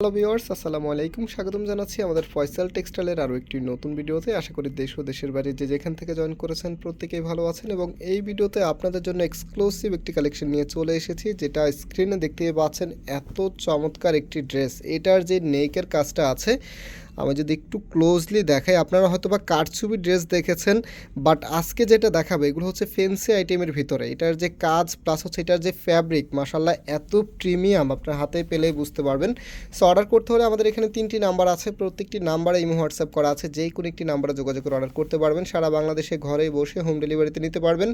Hello viewers আসসালামু আলাইকুম। স্বাগতম জানাচ্ছি আমাদের ফয়সাল টেক্সটাইলের আরও একটি নতুন ভিডিওতে। আশা করি দেশ ও দেশের বাইরে যে যেখান থেকে জয়েন করেছেন প্রত্যেকেই ভালো আছেন এবং এই ভিডিওতে আপনাদের জন্য এক্সক্লুসিভ একটি কালেকশন নিয়ে চলে এসেছি, যেটা স্ক্রিনে দেখতে পাচ্ছেন এত চমৎকার একটি ড্রেস এটার যে নেকের কাজটা আছে আমি যদি একটু ক্লোজলি দেখাই, আপনারা হয়তো বা কারচুপি ড্রেস দেখেছেন বাট আজকে যেটা দেখাবে, এগুলো হচ্ছে ফেন্সি আইটেমের ভিতরে। এটার যে কাজ প্লাস হচ্ছে এটার যে ফ্যাব্রিক মাসাল্লাহ এত প্রিমিয়াম আপনার হাতে পেলেই বুঝতে পারবেন। সো অর্ডার করতে হলে আমাদের এখানে তিনটি নাম্বার আছে, প্রত্যেকটি নাম্বারে ইমো হোয়াটসঅ্যাপ করা আছে, যেই কোনো একটি নাম্বারে যোগাযোগ করে অর্ডার করতে পারবেন। সারা বাংলাদেশে ঘরে বসে হোম ডেলিভারিতে নিতে পারবেন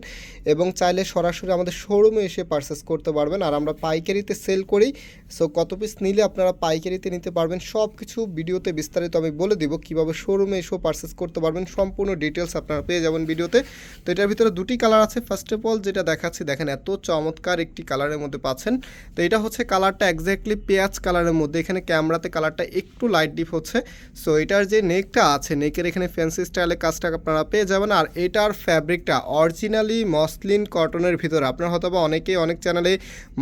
এবং চাইলে সরাসরি আমাদের শোরুমে এসে পারচেস করতে পারবেন। আর আমরা পাইকারিতে সেল করি সো কত পিস নিলে আপনারা পাইকারিতে নিতে পারবেন? সব কিছু ভিডিওতে বিস্তারিত আমি বলে দিব কীভাবে শোরুমে এসেও পারচেস করতে পারবেন। সম্পূর্ণ ডিটেলস আপনারা পেয়ে যাবেন ভিডিওতে। তো এটার ভিতরে দুটি কালার আছে। ফার্স্ট অফ অল যেটা দেখাচ্ছি, দেখেন এত চমৎকার একটি কালারের মধ্যে পাচ্ছেন। তো এটা হচ্ছে কালারটা এক্স্যাক্টলি পেঁয়াজ কালারের মধ্যে। এখানে ক্যামেরাতে কালারটা একটু লাইট ডিপ হচ্ছে। সো এটার যে নেকটা আছে নেকের এখানে ফ্যান্সি স্টাইলে কাজটা আপনারা পেয়ে যাবেন। আর এটার ফ্যাব্রিকটা অরিজিনালি মসলিন কটনের ভিতরে। আপনারা হয়তো বা অনেকেই অনেক চ্যানেলে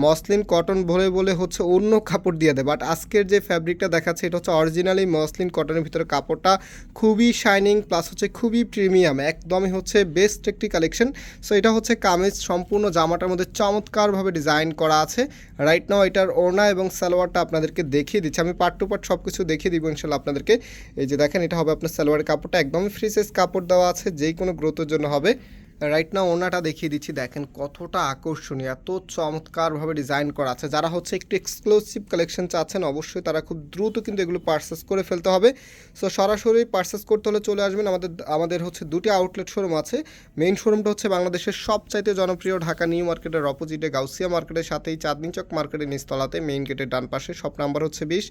মসলিন কটন বলে বলে হচ্ছে অন্য কাপড় দিয়ে দেয় বাট আজকের যে ফ্যাব্রিকটা দেখাচ্ছে এটা হচ্ছে অরিজিনালি মসলিন কটনের ভিতরে কাপড়টা খুবই শাইনিং প্লাস হচ্ছে খুবই প্রিমিয়াম একদমই হচ্ছে বেস্ট একটি কালেকশন সো এটা হচ্ছে কামিজ, সম্পূর্ণ জামাটার মধ্যে চমৎকারভাবে ডিজাইন করা আছে। রাইট নাও এটার ওড়না এবং সালোয়ারটা আপনাদেরকে দেখিয়ে দিচ্ছি। আমি পার্ট টু পার্ট সব কিছু দেখিয়ে দিব ইনশাল্লাহ আপনাদেরকে। এই যে দেখেন, এটা হবে আপনার সালোয়ারের কাপড়টা। একদমই ফ্রি সাইজ কাপড় দেওয়া আছে যেই কোনো গ্রোথের জন্য হবে। রাইট না ওনাটা দেখিয়ে দিচ্ছি, দেখেন কতটা আকর্ষণীয়, এত চমৎকারভাবে ডিজাইন করা আছে। যারা হচ্ছে একটু এক্সক্লুসিভ কালেকশন চাচ্ছেন, অবশ্যই তারা খুব দ্রুত কিন্তু এগুলো পারচেস করে ফেলতে হবে। সো সরাসরি পারচেস করতে হলে চলে আসবেন, আমাদের আমাদের হচ্ছে দুটি আউটলেট শোরুম আছে। মেইন শোরুমটা হচ্ছে বাংলাদেশের সবচাইতে জনপ্রিয় ঢাকা নিউ মার্কেটের অপোজিটে গাউসিয়া মার্কেটের সাথেই চাঁদনি চক মার্কেটের নিচতলাতে মেইন গেটের ডান পাশে শপ নাম্বার হচ্ছে বিশ।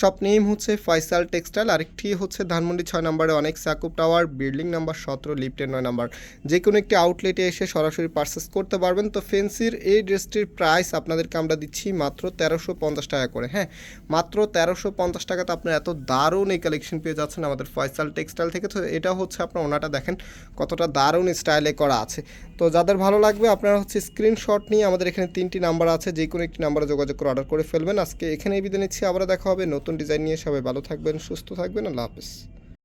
শপ নেম হচ্ছে ফয়সাল টেক্সটাইল আরেকটি হচ্ছে ধানমন্ডি ছয় নম্বরে অনেক সাকুব টাওয়ার বিল্ডিং নাম্বার সতেরো লিফটের নয় নাম্বার। যে কোনো একটি আউটলেটে এসে সরাসরি পারচেস করতে পারবেন। তো ফেন্সির এই ড্রেসটির প্রাইস আপনাদেরকে আমরা দিচ্ছি মাত্র তেরোশো পঞ্চাশ টাকা করে হ্যাঁ? মাত্র তেরোশো পঞ্চাশ টাকাতে আপনার এত দারুণ এই কালেকশন পেয়ে যাচ্ছেন আমাদের ফয়সাল টেক্সটাইল থেকে। তো এটা হচ্ছে আপনার ওনাটা দেখেন কতটা দারুণ স্টাইলে করা আছে। তো যাদের ভালো লাগবে আপনারা হচ্ছে স্ক্রিনশট নিয়ে আমাদের এখানে তিনটি নাম্বার আছে, যে কোনো একটি নাম্বারে যোগাযোগ করে অর্ডার করে ফেলবেন। আজকে এখানেই বিদায় নিচ্ছি আবার দেখা হবে নতুন ডিজাইন নিয়ে। সবাই ভালো থাকবেন, সুস্থ থাকবেন, আল্লাহ হাফিজ।